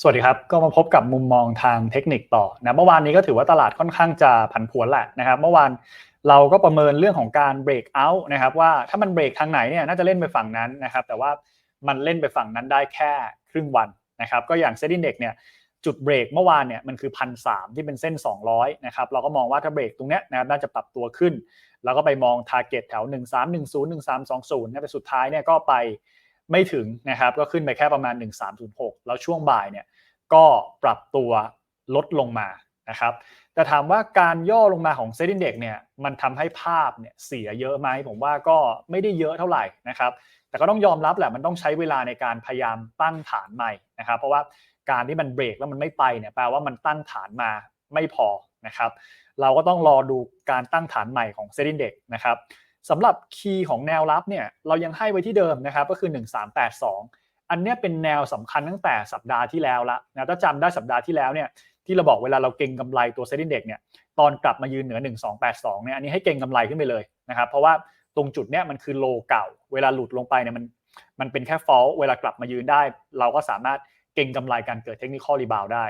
สวัสดีครับ ก็มาพบกับมุมมองทางเทคนิคต่อนะเมื่อวานนี้ก็ถือว่าตลาดค่อนข้างจะผันผวนแหละนะครับเมื่อวานเราก็ประเมินเรื่องของการเบรกเอาท์นะครับว่าถ้ามันเบรกทางไหนเนี่ยน่าจะเล่นไปฝั่งนั้นนะครับแต่ว่ามันเล่นไปฝั่งนั้นได้แค่ครึ่งวันนะครับก็อย่างเซ็นดิ้งเด็กเนี่ยจุดเบรกเมื่อวานเนี่ยมันคือพันสที่เป็นเส้น 200นะครับเราก็มองว่าถ้าเบรกตรงเนี้ยนะครับน่าจะปรับตัวขึ้น แล้วก็ไปมองทาร์เก็ตแถว 1310 1320นะแต่สุดท้ายเนี่ยก็ไป ไม่ถึงนะครับก็ขึ้นไปแค่ประมาณ 1306 แล้วช่วงบ่ายเนี่ยก็ปรับตัวลดลงมานะครับแต่ถามว่าการย่อลงมาของเซ็นดิ้งเด็กเนี่ยมันทำให้ภาพเนี่ยเสียเยอะไหมผมว่าก็ไม่ได้เยอะเท่าไหร่นะครับแต่ก็ต้องยอมรับแหละมันต้องใช้เวลาในการพยายามตั้งฐานใหม่นะครับเพราะว่าการที่มันเบรกแล้วมันไม่ไปเนี่ยแปลว่ามันตั้งฐานมาไม่พอนะครับเราก็ต้องรอดูการตั้งฐานใหม่ของเซ็นดิ้งเด็กนะครับ สำหรับคีย์ของแนวรับเนี่ยเรายังให้ไว้ที่เดิมนะครับก็คือ 1382 อันนี้เป็นแนวสำคัญตั้งแต่สัปดาห์ที่แล้วละนะถ้าจำได้สัปดาห์ที่แล้วเนี่ยที่เราบอกเวลาเราเก็งกำไรตัวเซ็นดิ้งเด็กเนี่ยตอนกลับมายืนเหนือ 1282 เนี่ยอันนี้ให้เก็งกำไรขึ้นไปเลยนะครับเพราะว่าตรงจุดเนี้ยมันคือโลเก่า เวลาหลุดลงไปเนี่ยมันมันเป็นแค่ฟอลเวลากลับมายืนได้ เราก็สามารถเก็งกำไรการเกิดเทคนิคอลรีบาวได้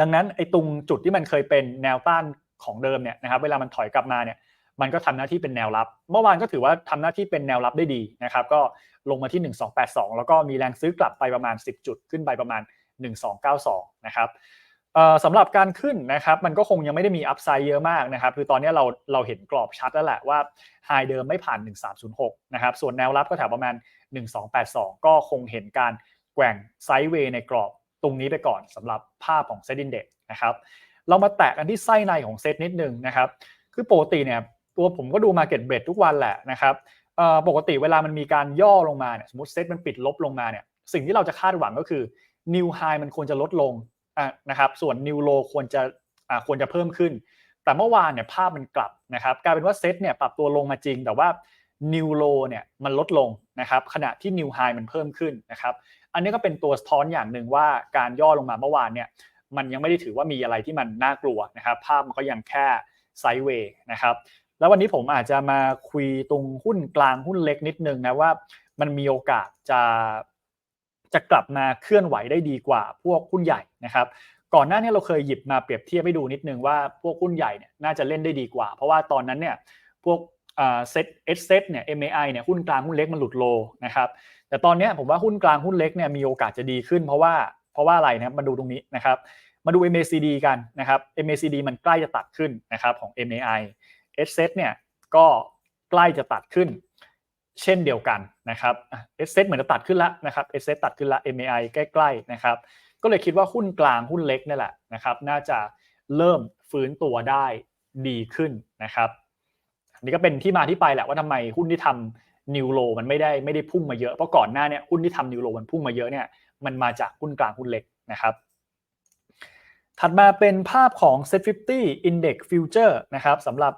ดังนั้นไอ้ตรงจุดที่มันเคยเป็นแนวต้านของเดิมเนี่ยนะครับเวลามันถอยกลับมาเนี่ย มันก็ทำหน้าที่เป็นแนวรับ เมื่อวานก็ถือว่าทำหน้าที่เป็นแนวรับได้ดีนะครับ ก็ลงมาที่ 1282 แล้วก็มีแรงซื้อกลับไปประมาณ 10 จุดขึ้นไปประมาณ 1292 นะครับสำหรับการขึ้นนะครับมันก็คงยังไม่ได้มีอัพไซด์เยอะมากนะครับคือตอนนี้เราเราเห็นกรอบชัดแล้วแหละว่าไฮเดิมไม่ผ่าน 1306 นะครับส่วนแนวรับก็แถวประมาณ 1282 ก็คงเห็นการแกว่งไซด์เวย์ในกรอบตรงนี้ไปก่อนสำหรับภาพของเซตอินเด็กนะครับเรามาแตะกันที่ไส้ในของเซตนิดนึงนะครับคือปกติเนี่ย ตัวผมก็ดูมาเก็ตเบรดทุกวันแหละนะครับปกติเวลามันมีการย่อลงมาเนี่ยสมมติเซตมันปิดลบลงมาเนี่ยสิ่งที่เราจะคาดหวังก็คือนิวไฮมันควรจะลดลงนะครับส่วนนิวโลควรจะควรจะเพิ่มขึ้น แต่เมื่อวานเนี่ยภาพมันกลับนะครับกลายเป็นว่าเซตเนี่ยปรับตัวลงมาจริง แต่ว่านิวโลเนี่ยมันลดลงนะครับขณะที่นิวไฮมันเพิ่มขึ้นนะครับอันนี้ก็เป็นตัวสะท้อนอย่างหนึ่งว่าการย่อลงมาเมื่อวานเนี่ยมันยังไม่ได้ถือว่ามีอะไรที่มันน่ากลัวนะครับภาพมันก็ยังแค่ไซด์เวย์นะครับ แล้ววันนี้ผมอาจจะมาคุยตรงหุ้นกลางหุ้นเล็กนิดนึงนะว่ามันมีโอกาสจะจะกลับมาเคลื่อนไหวได้ดีกว่าพวกหุ้นใหญ่นะครับ ก่อนหน้านี้เราเคยหยิบมาเปรียบเทียบให้ดูนิดนึงว่าพวกหุ้นใหญ่เนี่ยน่าจะเล่นได้ดีกว่า เพราะว่าตอนนั้นเนี่ยพวกเซ็ตเอสเซ็ตเนี่ย MAI เนี่ยหุ้นกลางหุ้นเล็กมันหลุดโลนะครับแต่ตอนนี้ผมว่าหุ้นกลางหุ้นเล็กเนี่ยมีโอกาสจะดีขึ้น เพราะว่าเพราะว่าอะไรนะมาดูตรงนี้นะครับมาดู MACD กันนะครับ MACD มันใกล้จะตัดขึ้นนะครับของ MAI เอสเซเนี่ยก็ใกล้จะตัดขึ้น เช่นเดียวกันนะครับเอสเซเหมือนจะตัดขึ้นแล้วนะครับเอสเซตัดขึ้นแล้ว MAI ใกล้ๆนะครับก็เลยคิดว่าหุ้นกลางหุ้นเล็กนี่แหละนะครับ น่าจะเริ่มฟื้นตัวได้ดีขึ้นนะครับนี่ก็เป็นที่มาที่ไปแหละว่าทำไมหุ้นที่ทำนิวโลมันไม่ได้ไม่ได้พุ่งมาเยอะเพราะก่อนหน้าเนี้หุ้นที่ทำนิวโลมันพุ่งมาเยอะเนี่ยมันมาจากหุ้นกลางหุ้นเล็กนะครับ ถัดมาเป็นภาพของ Set 50 Index Future นะครับสำหรับ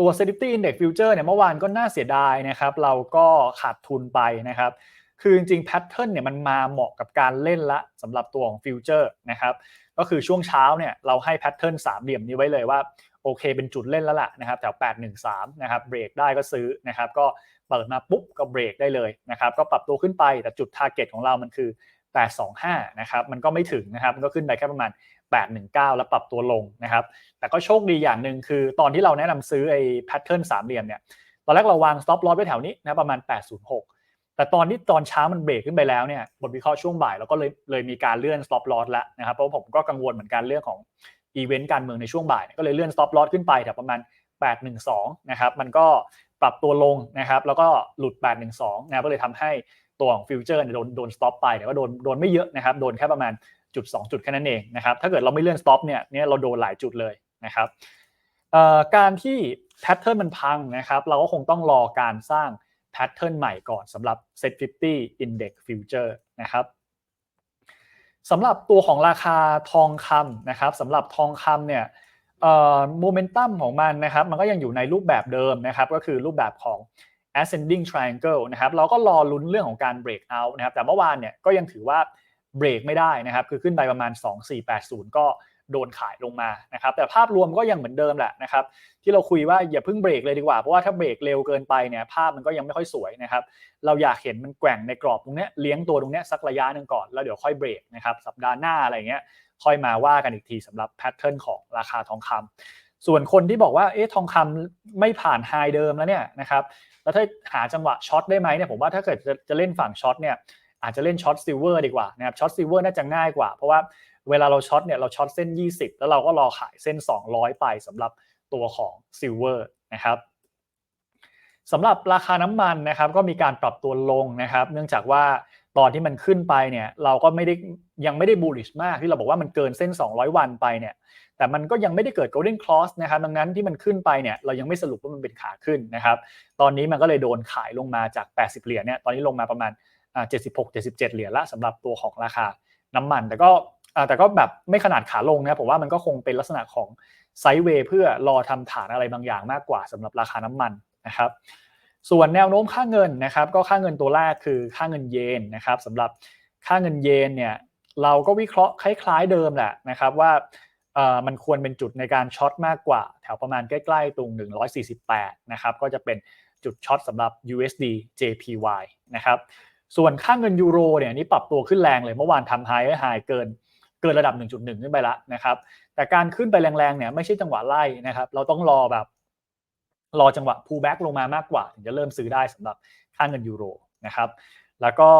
ตัว Safety Index Future เนี่ยเมื่อวานก็น่าเสียดายนะครับเราก็ขาดทุนไปนะครับคือจริงๆแพทเทิร์นเนี่ยมันมาเหมาะกับการเล่นละสำหรับตัวของฟิวเจอร์นะครับก็คือช่วงเช้าเนี่ยเราให้แพทเทิร์นสามเหลี่ยมนี้ไว้เลยว่าโอเคเป็นจุดเล่นแล้วล่ะนะครับแถว 813 นะครับเบรกได้ก็ซื้อนะครับก็เปิดมาปุ๊บก็เบรกได้เลยนะครับก็ปรับตัวขึ้นไปแต่จุดทาร์เก็ตของเรามันคือ 825 นะครับมันก็ไม่ถึงนะครับมันก็ขึ้นไปแค่ประมาณ 819 แล้วปรับตัวลงนะครับ แต่ก็โชคดีอย่างหนึ่งคือตอนที่เราแนะนำซื้อไอ้แพทเทิร์นสามเหลี่ยมเนี่ย ตอนแรกเราวาง stop loss ไว้แถวนี้นะประมาณ 806 แต่ตอนที่ตอนเช้ามันเบรกขึ้นไปแล้วเนี่ยบทวิเคราะห์ช่วงบ่ายเราก็เลยเลยมีการเลื่อน stop loss แล้วนะครับ เพราะผมก็กังวลเหมือนกันเรื่องของอีเวนต์การเมืองในช่วงบ่าย ก็เลยเลื่อน stop loss ขึ้นไปแถวประมาณ 812 นะครับ มันก็ปรับตัวลงนะครับ แล้วก็หลุด 812 นะก็เลยทำให้ตัวของฟิวเจอร์โดนโดน stop ไปแต่ว่าโดนโดนไม่เยอะนะครับ โดนแค่ประมาณ จุด2จุดแค่นั้นเองนะครับถ้าเกิดเราไม่เลื่อน stop เนี่ยเนี่ยเราโดนหลายจุดเลยนะครับการที่แพทเทิร์นมันพังนะครับเราก็คงต้องรอการสร้างแพทเทิร์นใหม่ก่อนสำหรับ Set 50 Index Future นะครับสำหรับตัวของราคาทองคำนะครับสำหรับทองคำเนี่ยโมเมนตัมของมันนะครับมันก็ยังอยู่ในรูปแบบเดิมนะครับก็คือรูปแบบของ ascending triangle นะครับเราก็รอลุ้นเรื่องของการ break out นะครับแต่เมื่อวานเนี่ยก็ยังถือว่า เบรกไม่ได้นะครับ คือขึ้นไปประมาณ 2480 ก็โดนขายลงมานะครับ แต่ภาพรวมก็ยังเหมือนเดิมแหละนะครับ ที่เราคุยว่าอย่าเพิ่งเบรกเลยดีกว่า เพราะว่าถ้าเบรกเร็วเกินไปเนี่ยภาพมันก็ยังไม่ค่อยสวยนะครับ เราอยากเห็นมันแกว่งในกรอบตรงนี้เลี้ยงตัวตรงนี้สักระยะหนึ่งก่อน แล้วเดี๋ยวค่อยเบรกนะครับ สัปดาห์หน้าอะไรเงี้ย ค่อยมาว่ากันอีกทีสำหรับแพทเทิร์นของราคาทองคำส่วนคนที่บอกว่า เอ๊ะ ทองคำไม่ผ่านไฮเดิมแล้วเนี่ยนะครับ แล้วถ้าหาจังหวะช็อตได้ไหมเนี่ย ผมว่าถ้าเกิดจะจะเล่นฝั่งช็อตเนี่ย อาจจะเล่นช็อตซิลเวอร์ดีกว่านะครับช็อตซิลเวอร์น่าจะง่ายกว่า เพราะว่าเวลาเราช็อตเนี่ยเราช็อตเส้น 20 แล้วเราก็รอขายเส้น 200 ไปสำหรับตัวของซิลเวอร์นะครับสำหรับราคาน้ำมันนะครับก็มีการปรับตัวลงนะครับ เนื่องจากว่าตอนที่มันขึ้นไปเนี่ยเราก็ไม่ได้ยังไม่ได้บูลลิชมากที่เราบอกว่ามันเกินเส้น 200 วันไปเนี่ยแต่มันก็ยังไม่ได้เกิด golden cross นะครับดังนั้นที่มันขึ้นไปเนี่ยเรายังไม่สรุปว่ามันเป็นขาขึ้นนะครับ ตอนนี้มันก็เลยโดนขายลงมาจาก 80 เหรียญเนี่ยตอนนี้ลงมาประมาณ 76 77 เหรียญละสำหรับตัวของราคาน้ำมัน แต่ก็แต่ก็แบบไม่ขนาดขาลงนะผมว่ามันก็คงเป็นลักษณะของไซด์เวย์เพื่อรอทำฐานอะไรบางอย่างมากกว่าสำหรับราคาน้ำมันนะครับส่วนแนวโน้มค่าเงินนะครับก็ค่าเงินตัวแรกคือค่าเงินเยนนะครับสำหรับค่าเงินเยนเนี่ยเราก็วิเคราะห์คล้ายๆเดิมแหละนะครับว่ามันควรเป็นจุดในการช็อตมากกว่า แถวประมาณใกล้ๆตรง 148 นะครับก็จะเป็นจุดช็อตสำหรับ USD JPY นะครับ ส่วนค่าเงินยูโรเนี่ยนี่ปรับตัวขึ้นแรงเลยเมื่อวานทำไฮไฮเกินเกินระดับ 1.1 ขึ้นไปแล้วนะครับ แต่การขึ้นไปแรงๆเนี่ยไม่ใช่จังหวะไล่นะครับ เราต้องรอแบบ รอจังหวะ pull back ลงมามากกว่า ถึงจะเริ่มซื้อได้สำหรับค่าเงินยูโรนะครับ แล้วก็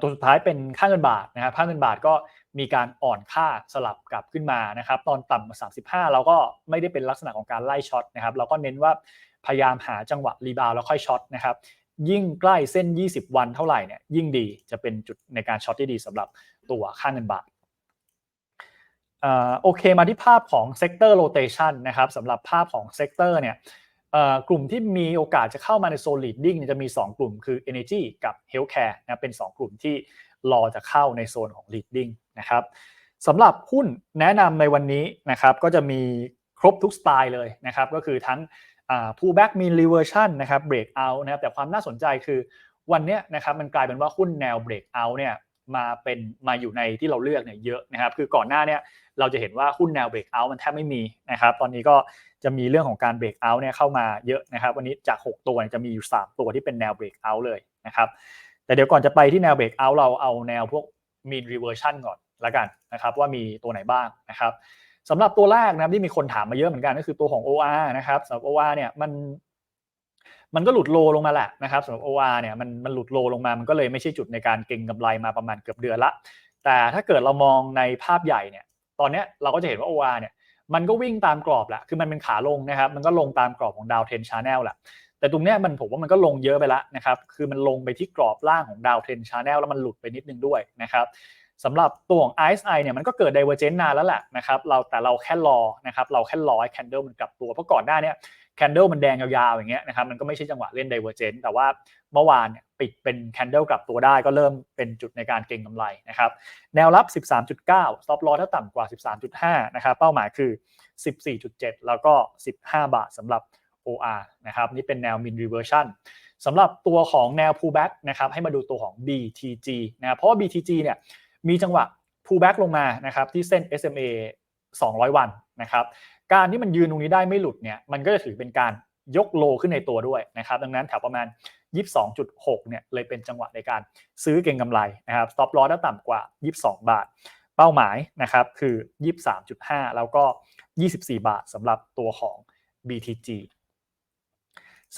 ตัวสุดท้ายเป็นค่าเงินบาทนะครับค่าเงินบาทก็มีการอ่อนค่าสลับกลับขึ้นมานะครับ ตอนต่ำกว่า35 เราก็ไม่ได้เป็นลักษณะของการไล่ช็อตนะครับ เราก็เน้นว่าพยายามหาจังหวะรีบาวแล้วค่อยช็อตนะครับ ยิ่งใกล้เส้น 20 วันเท่าไหร่เนี่ยยิ่งดีจะเป็นจุดในการช็อตที่ดีสำหรับตัวค่าเงินบาทโอเคมาที่ภาพของเซกเตอร์โรเตชันนะครับสำหรับภาพของเซกเตอร์เนี่ยกลุ่มที่มีโอกาสจะเข้ามาในโซลิดดิ้งจะมี 2 กลุ่มคือ Energy กับ Healthcare นะเป็น 2 กลุ่มที่รอจะเข้าในโซนของ leading นะครับสำหรับหุ้นแนะนำในวันนี้นะครับก็จะมีครบทุกสไตล์เลยนะครับก็คือทั้ง pullback mean reversion นะครับ break out นะครับแต่ความน่าสนใจคือวันนี้นะครับมันกลายเป็นว่าหุ้นแนว break out เนี่ยมาเป็นมาอยู่ในที่เราเลือกเนี่ยเยอะนะครับ คือก่อนหน้าเนี่ยเราจะเห็นว่าหุ้นแนว break out มันแทบไม่มีนะครับ ตอนนี้ก็จะมีเรื่องของการ break out เนี่ยเข้ามาเยอะนะครับ วันนี้จาก 6 ตัวจะมีอยู่ 3 ตัวที่เป็นแนว break out เลยนะครับ แต่เดี๋ยวก่อนจะไปที่แนว break out เราเอาแนวพวก mean reversion ก่อนละกันนะครับ ว่ามีตัวไหนบ้างนะครับ สำหรับตัวแรกนะครับที่มีคนถามมาเยอะเหมือนกันก็คือตัวของ OR นะครับสำหรับ OR เนี่ยมันมันก็หลุดโลลงมาแหละนะครับสำหรับ OR เนี่ยมันมันหลุดโลลงมามันก็เลยไม่ใช่จุดในการเก็งกำไรมาประมาณเกือบเดือนละ แต่ถ้าเกิดเรามองในภาพใหญ่เนี่ยตอนนี้เราก็จะเห็นว่า OR เนี่ยมันก็วิ่งตามกรอบแหละคือมันเป็นขาลงนะครับมันก็ลงตามกรอบของดาวเทนชาแนลแหละแต่ตรงนี้มันผมว่ามันก็ลงเยอะไปแล้วนะครับ คือมันลงไปที่กรอบล่างของดาวเทนชาแนลแล้วมันหลุดไปนิดนึงด้วยนะครับ สำหรับตัวของ RSI เนี่ยมันก็เกิด divergence นานแล้วแหละนะครับเราแต่เราแค่รอนะครับเราแค่รอให้ candle มันกลับตัวเพราะก่อนหน้านี้ candle มันแดงยาวๆอย่างเงี้ยนะครับมันก็ไม่ใช่จังหวะเล่น divergence แต่ว่าเมื่อวานเนี่ยปิดเป็น candle กลับตัวได้ก็เริ่มเป็นจุดในการเก็งกำไรนะครับแนวรับ 13.9 stop loss ถ้าต่ำกว่า 13.5นะครับเป้าหมายคือ 14.7 แล้วก็ 15 บาทสำหรับ OR นะครับนี่เป็นแนว mean reversion สำหรับตัวของแนว pullback นะครับให้มาดูตัวของ BTG นะเพราะว่า BTG เนี่ย มีจังหวะ pullback ลงมานะครับที่เส้น SMA 200 วันนะครับการที่มันยืนตรงนี้ได้ไม่หลุดเนี่ยมันก็จะถือเป็นการยกโลขึ้นในตัวด้วยนะครับดังนั้นแถวประมาณ 22.6 เนี่ยเลยเป็นจังหวะในการซื้อเก็งกำไรนะครับ stop loss ถ้าต่ำกว่า 22 บาท เป้าหมายนะครับคือ 23.5 แล้วก็ 24 บาทสำหรับตัวของ BTG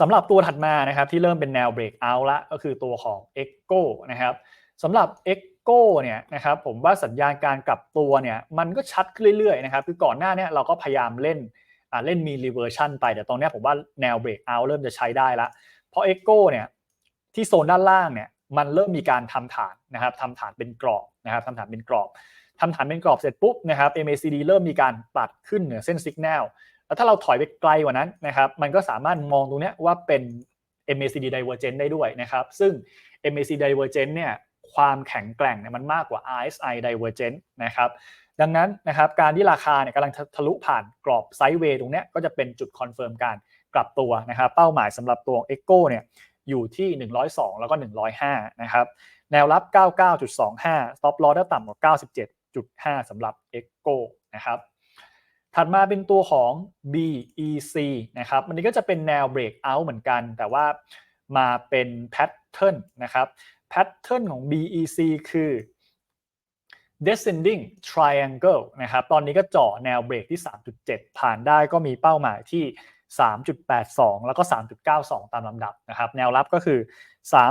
สำหรับตัวถัดมานะครับที่เริ่มเป็นแนว breakout ละก็คือตัวของ Echo นะครับสำหรับ E Echo เนี่ยนะครับผมว่าสัญญาณการกลับตัวเนี่ยมันก็ชัดขึ้นเรื่อยๆนะครับคือก่อนหน้านี้เราก็พยายามเล่นเล่นมี reversion ไป แต่ตรงนี้ผมว่าแนว breakout เริ่มจะใช้ได้ละเพราะ Echo เนี่ยที่โซนด้านล่างเนี่ยมันเริ่มมีการทำฐานนะครับทำฐานเป็นกรอบนะครับทำฐานเป็นกรอบทำฐานเป็นกรอบเสร็จปุ๊บนะครับ MACD เริ่มมีการปัดขึ้นเหนือเส้นสัญญาณแล้วถ้าเราถอยไปไกลกว่านั้นนะครับ มันก็สามารถมองตรงนี้ว่าเป็น MACD divergent ได้ด้วยนะครับ ซึ่ง MACD divergent เนี่ย ความแข็งแกร่งเนี่ยมันมากกว่า RSI divergent นะครับดังนั้นนะครับการที่ราคาเนี่ยกำลังทะลุผ่านกรอบไซด์เวย์ตรงนี้ก็จะเป็นจุดคอนเฟิร์มการกลับตัวนะครับเป้าหมายสำหรับตัว Echo เนี่ยอยู่ที่ 102 แล้วก็ 105 นะครับแนวรับ 99.25 stop loss ถ้าต่ำกว่า 97.5สำหรับ Echo นะครับถัดมาเป็นตัวของ BEC นะครับอันนี้ก็จะเป็นแนว breakout เหมือนกัน แต่ว่ามาเป็น pattern นะครับ pattern ของ BEC คือ descending triangle นะครับ ตอนนี้ก็เจาะแนวเบรกที่ 3.7 ผ่านได้ก็มีเป้าหมายที่ 3.82 แล้วก็ 3.92 ตามลำดับนะครับ แนวรับก็คือ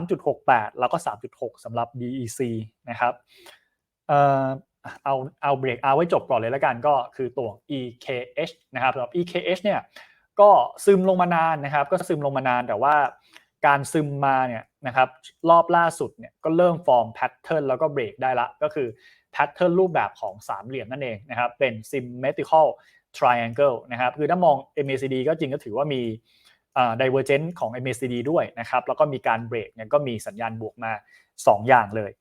3.68 แล้วก็ 3.6สำหรับ BEC นะครับ เอ่อเอาเอาเบรกเอาไว้จบก่อนเลยแล้วกันก็คือตัว EKH นะครับสำหรับ EKH เนี่ยก็ซึมลงมานานนะครับ ก็ซึมลงมานานแต่ว่าการซึมมาเนี่ย นะครับรอบล่าสุดเนี่ยก็เริ่มฟอร์มแพทเทิร์นแล้วก็เบรกได้ละ ก็คือแพทเทิร์นรูปแบบของสามเหลี่ยมนั่นเองนะครับเป็น symmetrical triangle นะครับคือถ้ามอง MACD ก็จริงก็ถือว่ามี divergent ของ MACD ด้วยนะครับแล้วก็มีการเบรกเนี่ยก็มีสัญญาณบวกมา 2 อย่างเลย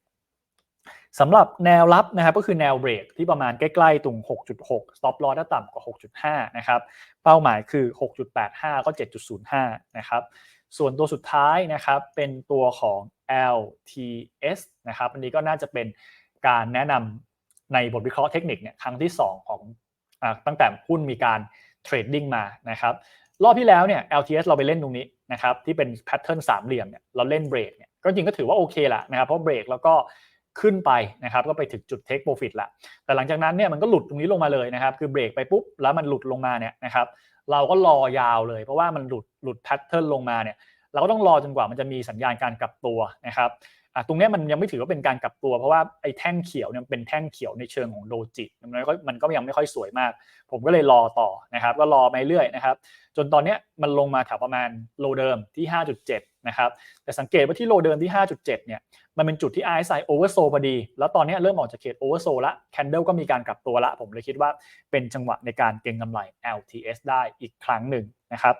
สำหรับแนวรับนะครับก็คือแนวเบรกที่ประมาณใกล้ๆตรง 6.6 stop loss ถ้าต่ำกว่า 6.5 นะครับ เป้าหมายคือ 6.85 ก็ 7.05 นะครับ ส่วนตัวสุดท้ายนะครับเป็นตัวของ LTS นะครับอันนี้ก็น่าจะเป็นการแนะนำในบทวิเคราะห์เทคนิคเนี่ยครั้งที่ 2 ของอตั้งแต่หุ้นมีการเทรดดิ้งมานะครับรอบที่แล้วเนี่ย LTS เราไปเล่นตรงนี้นะครับที่เป็นแพทเทิร์นสามเหลี่ยมเนี่ยเราเล่นเบรกเนี่ยก็จริงก็ถือว่าโอเคแหละนะครับเพราะเบรกแล้วก็ขึ้นไปนะครับก็ไปถึงจุดเทคโปรฟิตละแต่หลังจากนั้นเนี่ยมันก็หลุดตรงนี้ลงมาเลยนะครับคือเบรกไปปุ๊บแล้วมันหลุดลงมาเนี่ยนะครับ เราก็รอยาวเลย เพราะว่ามันหลุดหลุดแพทเทิร์นลงมาเนี่ยเราก็ต้องรอจนกว่ามันจะมีสัญญาณการกลับตัวนะครับตรงนี้มันยังไม่ถือว่าเป็นการกลับตัว เพราะว่าไอ้แท่งเขียวเนี่ยเป็นแท่งเขียวในเชิงของโดจิตมันก็มันก็ยังไม่ค่อยสวยมาก ผมก็เลยรอต่อนะครับ ก็รอไปเรื่อยนะครับ จนตอนนี้มันลงมาแถวประมาณโลเดิมที่ 5.7 นะครับ แต่สังเกตว่าที่โลเดิมที่ 5.7 เนี่ย มันเป็นจุดที่ RSI oversold พอดี แล้วตอนนี้เริ่มออกจากเขต oversold ละ candle ก็มีการกลับตัวละ ผมเลยคิดว่าเป็นจังหวะในการเก็งกำไร LTS ได้อีกครั้งหนึ่งนะครับ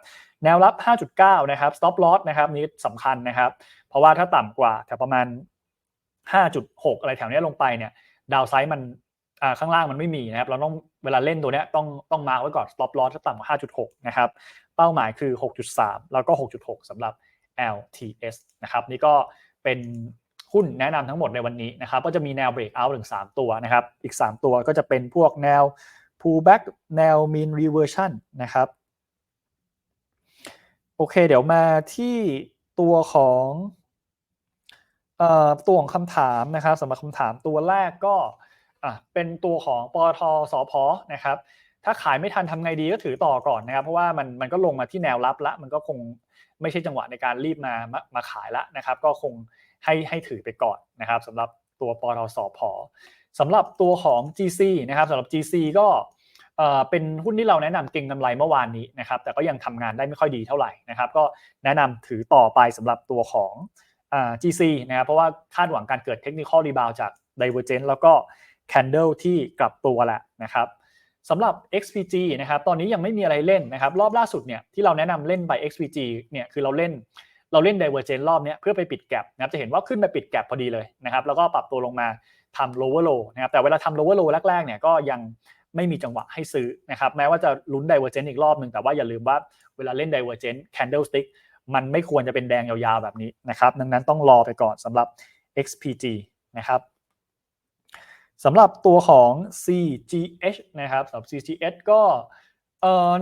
แนวรับ 5.9 นะครับ stop loss นะครับนี้สำคัญนะครับ เพราะว่าถ้าต่ำกว่าแถวประมาณ 5.6 อะไรแถวนี้ลงไปเนี่ย ดาวไซด์มันข้างล่างมันไม่มีนะครับ เราต้องเวลาเล่นตัวเนี้ยต้องต้องมาไว้ก่อน stop loss ถ้าต่ำกว่า 5.6 นะครับ เป้าหมายคือ 6.3 แล้วก็ 6.6สำหรับ LTS นะครับ นี่ก็เป็น หุ้นแนะนำทั้งหมดในวันนี้นะครับก็จะมีแนว breakout ถึง 3 ตัวนะครับ อีก 3 ตัวก็จะเป็นพวกแนว pullback แนว mean reversion นะครับ โอเค เดี๋ยวมาที่ตัวของตัวของคำถามนะครับสำหรับคำถามตัวแรกก็เป็นตัวของปตทสพนะครับ ถ้าขายไม่ทันทำไงดีก็ถือต่อก่อนนะครับ เพราะว่ามันมันก็ลงมาที่แนวรับละ มันก็คงไม่ใช่จังหวะในการรีบมามามาขายละนะครับ ก็คง ให้ให้ถือไปก่อนนะครับสำหรับตัวปตทสพสำหรับตัวของ GC นะครับสำหรับ GC ก็เป็นหุ้นที่เราแนะนำเก่งกำไรเมื่อวานนี้นะครับแต่ก็ยังทำงานได้ไม่ค่อยดีเท่าไหร่นะครับก็แนะนำถือต่อไปสำหรับตัวของ GC นะครับเพราะว่าคาดหวังการเกิดเทคนิคอลรีบาวจาก Divergent แล้วก็ Candle ที่กลับตัวแหละนะครับสำหรับ XPG นะครับตอนนี้ยังไม่มีอะไรเล่นนะครับรอบล่าสุดเนี่ยที่เราแนะนำเล่น by XPG เนี่ยคือเราเล่น เราเล่น Divergent รอบนี้เพื่อไปปิดแกลบนะครับจะเห็นว่าขึ้นไปปิดแกลบพอดีเลยนะครับแล้วก็ปรับตัวลงมาทำ lower low นะครับแต่เวลาทำ lower low แรกๆเนี่ยก็ยังไม่มีจังหวะให้ซื้อนะครับแม้ว่าจะลุ้น Divergent อีกรอบหนึ่งแต่ว่าอย่าลืมว่าเวลาเล่น Divergent Candlestick มันไม่ควรจะเป็นแดงยาวๆแบบนี้นะครับดังนั้นต้องรอไปก่อนสำหรับ XPG นะครับสำหรับตัวของ CGH นะครับสำหรับ CGH ก็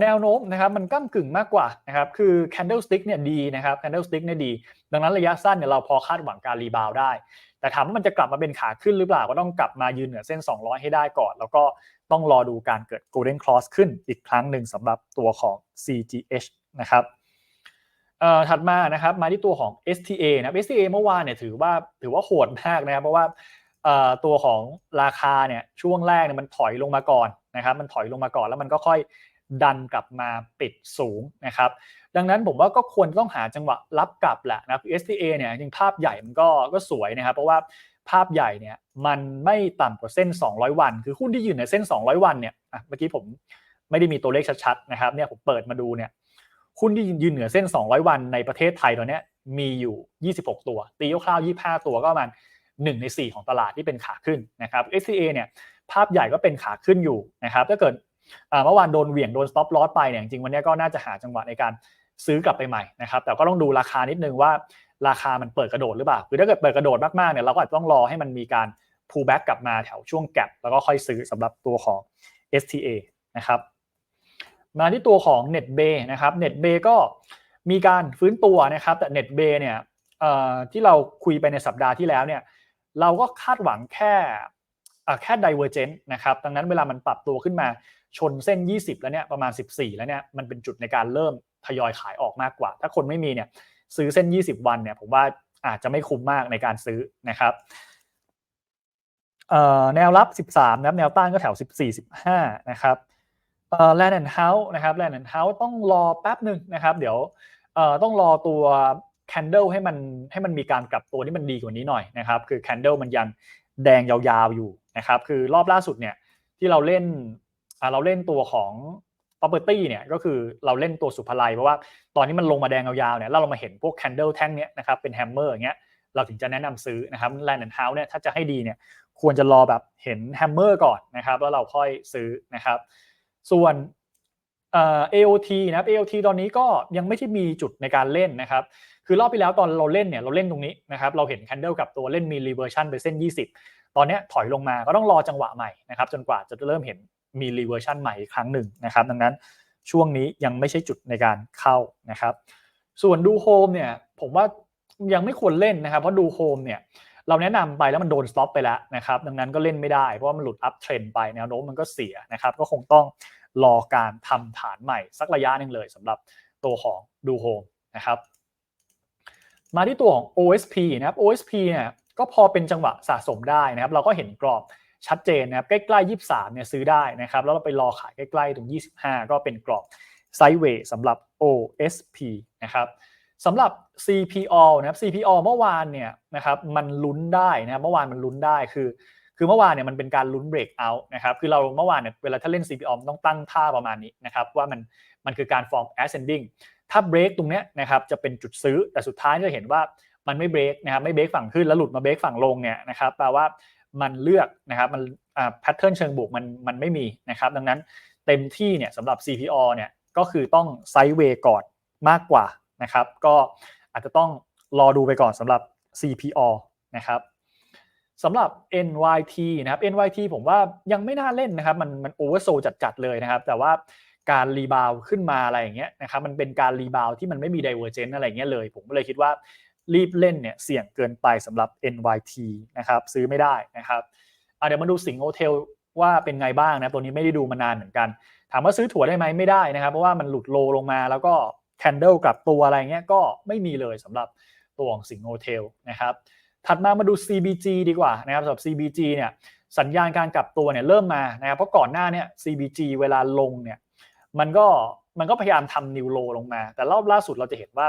แนวโน้มนะครับมันก้ากึ่งมากกว่านะครับคือ candlestick เนี่ยดีนะครับ candlestick เนี่ยดี ดังนั้นระยะสั้นเนี่ยเราพอคาดหวังการรีบาวได้ แต่ถามว่ามันจะกลับมาเป็นขาขึ้นหรือเปล่าก็ต้องกลับมายืนเหนือเส้น 200 ให้ได้ก่อน แล้วก็ต้องรอดูการเกิด golden cross ขึ้นอีกครั้งหนึ่งสำหรับตัวของ CGH นะครับถัดมานะครับมาที่ตัวของ STA นะ STA เมื่อวานเนี่ยถือว่าถือว่าโหดมากนะครับเพราะว่าตัวของราคาเนี่ยช่วงแรกเนี่ยมันถอยลงมาก่อนนะครับมันถอยลงมาก่อนแล้วมันก็ค่อย ดันกลับมาปิดสูงนะครับ ดังนั้นผมว่าก็ควรต้องหาจังหวะรับกลับแหละนะ STA เนี่ยจริงภาพใหญ่มันก็ก็สวยนะครับ เพราะว่าภาพใหญ่เนี่ยมันไม่ต่ำกว่าเส้น 200 วัน คือหุ้นที่ยืนในเส้น 200 วันเนี่ยเมื่อกี้ผมไม่ได้มีตัวเลขชัดๆนะครับเนี่ยผมเปิดมาดูเนี่ยหุ้นที่ยืนเหนือเส้น 200 วันในประเทศไทยตอนนี้มีอยู่ 26 ตัว ตีคร่าวๆ25 ตัวก็ประมาณ1ใน 4 ของตลาดที่เป็นขาขึ้นนะครับ SCA เนี่ยภาพใหญ่ก็เป็นขาขึ้นอยู่นะครับถ้าเกิด เมื่อวานโดนเหวี่ยงโดน stop loss ไปเนี่ยจริงวันนี้ก็น่าจะหาจังหวะในการซื้อกลับไปใหม่นะครับแต่ก็ต้องดูราคานิดนึงว่าราคามันเปิดกระโดดหรือเปล่าคือถ้าเกิดเปิดกระโดดมากๆเนี่ยเราก็อาจจะต้องรอให้มันมีการ pull back กลับมาแถวช่วงแกลบแล้วก็ค่อยซื้อสำหรับตัวของ STA นะครับมาที่ตัวของ NetBay นะครับ NetBay ก็มีการฟื้นตัวนะครับ แต่ NetBay เนี่ยที่เราคุยไปในสัปดาห์ที่แล้วเนี่ยเราก็คาดหวังแค่แค่ divergent นะครับดังนั้นเวลามันปรับตัวขึ้นมา ชนเส้น 20 แล้วเนี่ยประมาณ 14 แล้วเนี่ยมันเป็นจุดในการเริ่มทยอยขายออกมากกว่า ถ้าคนไม่มีเนี่ยซื้อเส้น 20 วันเนี่ยผมว่าอาจจะไม่คุ้มมากในการซื้อนะครับแนวรับ 13นะครับแนวต้านก็แถว 14 15 นะครับแลนด์เฮาส์นะครับแลนด์เฮาส์ต้องรอแป๊บหนึ่งนะครับ เดี๋ยวต้องรอตัวแคนเดิลให้มันให้มันมีการกลับตัวที่มันดีกว่านี้หน่อยนะครับคือแคนเดิลมันยังแดงยาวๆอยู่นะครับคือรอบล่าสุดเนี่ยที่เราเล่น เราเล่นตัวของ property เนี่ยก็คือเราเล่นตัวสุภไลเพราะว่าตอนนี้มันลงมาแดงยาวๆเนี่ยแล้วเรามาเห็นพวก candle แท่งเนี้ยนะครับเป็นแฮมเมอร์อย่างเงี้ยเราถึงจะแนะนำซื้อนะครับแลนด์เฮาส์เนี่ยถ้าจะให้ดีเนี่ยควรจะรอแบบเห็นแฮมเมอร์ก่อนนะครับแล้วเราค่อยซื้อนะครับ ส่วนเอ่อ AOT นะครับ AOT ตอนนี้ก็ยังไม่ที่มีจุดในการเล่นนะครับ คือรอบที่แล้วตอนเราเล่นเนี่ยเราเล่นตรงนี้นะครับ เราเห็น candle กับตัวเล่นมี reversion ไปเส้น 20 ตอนนี้ถอยลงมาก็ต้องรอจังหวะใหม่นะครับ จนกว่าจะเริ่มเห็น มี reversion ใหม่อีกครั้งหนึ่งนะครับ ดังนั้นช่วงนี้ยังไม่ใช่จุดในการเข้านะครับ ส่วนดูโฮมเนี่ยผมว่ายังไม่ควรเล่นนะครับ เพราะดูโฮมเนี่ยเราแนะนำไปแล้วมันโดนสต็อปไปแล้วนะครับ ดังนั้นก็เล่นไม่ได้เพราะว่ามันหลุดอัพเทรนไปแนวโน้มมันก็เสียนะครับ ก็คงต้องรอการทำฐานใหม่สักระยะหนึ่งเลยสำหรับตัวของดูโฮมนะครับ มาที่ตัวของ OSP นะครับ OSP เนี่ยก็พอเป็นจังหวะสะสมได้นะครับ เราก็เห็นกรอบ ชัดเจนนะครับใกล้ๆ 23เนี่ยซื้อได้นะครับแล้วเราไปรอขายใกล้ๆ ตรง 25 ก็เป็นกรอบไซด์เวย์สำหรับ OSP นะครับสำหรับ CPO นะครับ CPO เมื่อวานเนี่ยนะครับมันลุ้นได้นะครับเมื่อวานมันลุ้นได้คือ คือเมื่อวานเนี่ยมันเป็นการลุ้นเบรกเอาท์นะครับคือเราเมื่อวานเนี่ยเวลาถ้าเล่น CPO ต้องตั้งท่าประมาณนี้นะครับว่ามันมันคือการ form ascending ถ้าเบรกตรงเนี้ยนะครับจะเป็นจุดซื้อแต่สุดท้ายจะเห็นว่ามันไม่เบรกนะครับไม่เบรกฝั่งขึ้นแล้วหลุดมาเบรกฝั่งลงเนี่ยนะครับแปลว่า มันเลือกนะครับมันแพทเทิร์นเชิงบวกมันมันไม่มีนะครับดังนั้นเต็มที่เนี่ยสำหรับ CPO เนี่ยก็คือต้องไซด์เวย์ก่อนมากกว่านะครับก็อาจจะต้องรอดูไปก่อนสำหรับ CPO นะครับสำหรับ NYT นะครับ NYT ผมว่ายังไม่น่าเล่นนะครับ มันมันโอเวอร์โซจัดๆเลยนะครับ แต่ว่าการรีบาวขึ้นมาอะไรอย่างเงี้ยนะครับมันเป็นการรีบาวที่มันไม่มีไดเวอร์เจนอะไรเงี้ยเลย ผมก็เลยคิดว่า รีบเล่นเนี่ยเสี่ยงเกินไปสำหรับ NYT นะครับซื้อไม่ได้นะครับเดี๋ยวมาดูสิงโอเทลว่าเป็นไงบ้างนะตัวนี้ไม่ได้ดูมานานเหมือนกัน ถามว่าซื้อถั่วได้ไหมไม่ได้นะครับ เพราะว่ามันหลุดโลลงมาแล้วก็แคนเดิลกลับตัวอะไรเงี้ยก็ไม่มีเลยสำหรับตัวของสิงโอเทลนะครับถัดมามาดู CBG ดีกว่านะครับสำหรับ CBG เนี่ยสัญญาณการกลับตัวเนี่ยเริ่มมานะครับเพราะก่อนหน้าเนี่ย CBG เวลาลงเนี่ยมันก็มันก็พยายามทำนิวโลลงมา แต่รอบล่าสุดเราจะเห็นว่า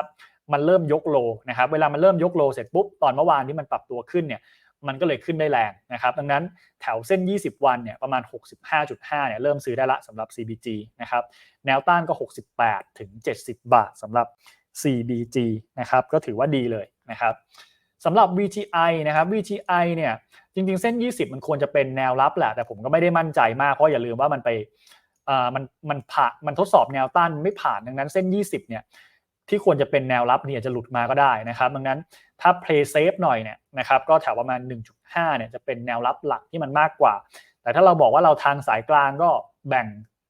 มันเริ่มยกโลนะครับเวลามันเริ่มยกโลเสร็จปุ๊บตอนเมื่อวานที่มันปรับตัวขึ้นเนี่ยมันก็เลยขึ้นได้แรงนะครับดังนั้นแถวเส้น 20 วันเนี่ยประมาณ 65.5เนี่ยเริ่มซื้อได้ละสำหรับ CBG นะครับแนวต้านก็ 68 ถึง 70 บาทสำหรับ CBG นะครับก็ถือว่าดีเลยนะครับสำหรับ VTI นะครับ VTI เนี่ยจริงๆ เส้น 20 มันควรจะเป็นแนวรับแหละ แต่ผมก็ไม่ได้มั่นใจมาก เพราะอย่าลืมว่ามันไปมันมันผ่านมันทดสอบแนวต้านไม่ผ่านดังนั้นเส้น 20เนี่ย ที่ควรจะเป็นแนวรับเนี่ยจะหลุดมาก็ได้นะครับดังนั้นถ้า play safe หน่อยเนี่ยนะครับก็แถวประมาณ 1.5เนี่ยจะเป็นแนวรับหลักที่มันมากกว่า แต่ถ้าเราบอกว่าเราทางสายกลางก็แบ่ง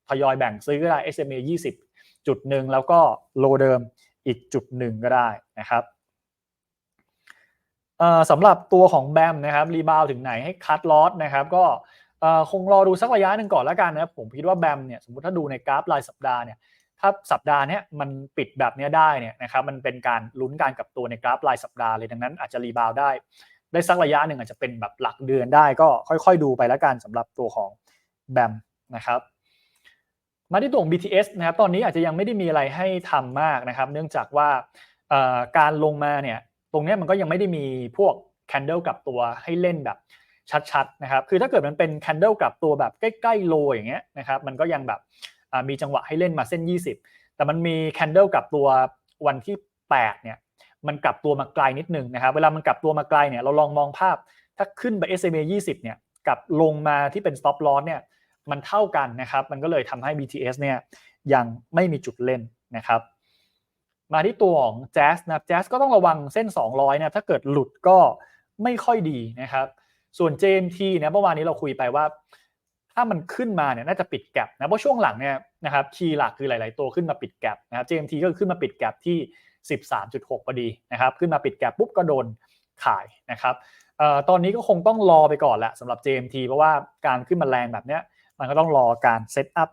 ทยอยแบ่งซื้อก็ได้ SMA 20 จุดหนึ่งแล้วก็โลเดิมอีกจุดหนึ่งก็ได้นะครับสำหรับตัวของแบมนะครับรีบาวถึงไหนให้คัดลอสนะครับก็คงรอดูสักระยะหนึ่งก่อนแล้วกันนะครับผมคิดว่าแบมเนี่ยสมมติถ้าดูในกราฟรายสัปดาห์เนี่ย ถ้าสัปดาห์นี้มันปิดแบบนี้ได้เนี่ยนะครับมันเป็นการลุ้นการกับตัวในกราฟรายสัปดาห์เลยดังนั้นอาจจะรีบาวได้ ได้สักระยะหนึ่งอาจจะเป็นแบบหลักเดือนได้ก็ค่อยๆ ดูไปแล้วกันสำหรับตัวของแบมนะครับมาที่ตัวของ BTS นะครับตอนนี้อาจจะยังไม่ได้มีอะไรให้ทำมากนะครับ เนื่องจากว่าการลงมาเนี่ยตรงนี้มันก็ยังไม่ได้มีพวกแคนเดิลกับตัวให้เล่นแบบชัดๆนะครับคือถ้าเกิดมันเป็นแคนเดิลกับตัวแบบใกล้ๆโลอย่างเงี้ยนะครับมันก็ยังแบบ มีจังหวะให้เล่นมาเส้น 20 แต่มันมีแคนเดิลกับตัววันที่8เนี่ยมันกลับตัวมาไกลนิดนึงนะครับ เวลามันกลับตัวมาไกลเนี่ยเราลองมองภาพ ถ้าขึ้นไป SMA 20เนี่ยกับลงมาที่เป็น stop loss เนี่ยมันเท่ากันนะครับ มันก็เลยทำให้ BTS เนี่ยยังไม่มีจุดเล่นนะครับ มาที่ตัวของ Jazz นะ Jazz ก็ต้องระวังเส้น 200นะถ้าเกิดหลุดก็ไม่ค่อยดีนะครับ ส่วน JMT นะเมื่อวานนี้เราคุยไปว่า ถ้ามันขึ้นมาเนี่ยน่าจะปิดแกลบนะเพราะช่วงหลังเนี่ยนะครับคีย์หลักคือหลาย ๆ ตัวขึ้นมาปิดแกลบนะครับ JMT ก็ขึ้นมาปิดแกลบที่ 13.6พอดีนะครับขึ้นมาปิดแกลบปุ๊บก็โดนขายนะครับออตอนนี้ก็คงต้องรอไปก่อนแหละสำหรับ JMT เพราะว่าการขึ้นมาแรงแบบเนี้ยมันก็ต้องรอการเซตอัพ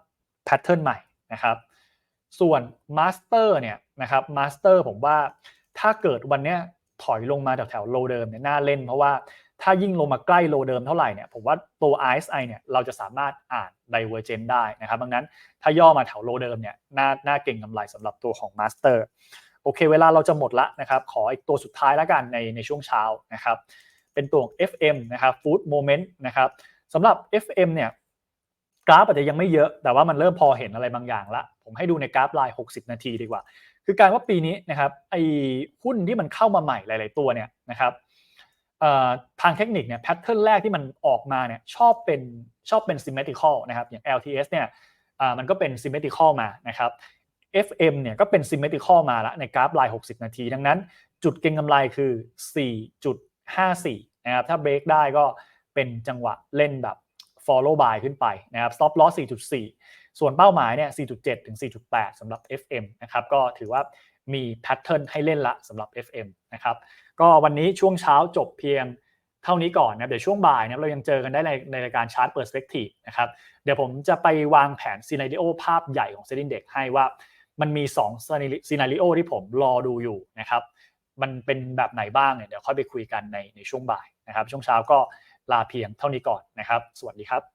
แพทเทิร์นใหม่นะครับส่วน Master เนี่ยนะครับ Master ผมว่าถ้าเกิดวันเนี้ยถอยลงมาแถวแถวโลเดิมเนี่ยน่าเล่น เพราะว่า ถ้ายิ่งลงมาใกล้โลเดิมเท่าไหร่เนี่ยผมว่าตัว RSI เนี่ยเราจะสามารถอ่าน Divergent ได้นะครับดังนั้นถ้าย่อมาแถวโลเดิมเนี่ยน่าน่าเก่งกำไรสำหรับตัวของ Master โอเค เวลาเราจะหมดละนะครับ ขออีกตัวสุดท้ายแล้วกันในในช่วงเช้านะครับ เป็นตัวของ FM นะครับ Food Moment นะครับสำหรับ FM เนี่ยกราฟอาจจะยังไม่เยอะ แต่ว่ามันเริ่มพอเห็นอะไรบางอย่างละ ผมให้ดูในกราฟไลน์60 นาทีดีกว่า คือการว่าปีนี้นะครับไอ้หุ้นที่มันเข้ามาใหม่หลาย ๆ ตัวเนี่ยนะครับ ทางเทคนิคเนี่ยแพทเทิร์นแรกที่มันออกมาเนี่ยชอบเป็นชอบเป็น symmetrical นะครับอย่าง LTS เนี่ยมันก็เป็น symmetrical มานะครับ FM เนี่ยก็เป็น symmetrical มาแล้วในกราฟไลน์60 นาที ดังนั้น จุดเก็งกำไรคือ 4.54 นะครับ ถ้า break ได้ก็เป็นจังหวะเล่นแบบ follow buy ขึ้นไปนะครับ stop loss 4.4 ส่วนเป้าหมายเนี่ย 4.7 ถึง 4.8 สำหรับ FM นะครับ ก็ถือว่า มี pattern ให้เล่นละสำหรับ FM นะครับก็วันนี้ช่วงเช้าจบเพียงเท่านี้ก่อนนะเดี๋ยวช่วงบ่ายนะเรายังเจอกันได้ในในรายการชาร์ต perspective นะครับเดี๋ยวผมจะไปวางแผนซีนาริโอภาพใหญ่ของ Set Index ให้ว่ามันมี2ซีนาริโอที่ผมรอดูอยู่นะครับมันเป็นแบบไหนบ้างเนี่ยเดี๋ยวค่อยไปคุยกันในในช่วงบ่ายนะครับ ช่วงเช้าก็ลาเพียงเท่านี้ก่อนนะครับ สวัสดีครับ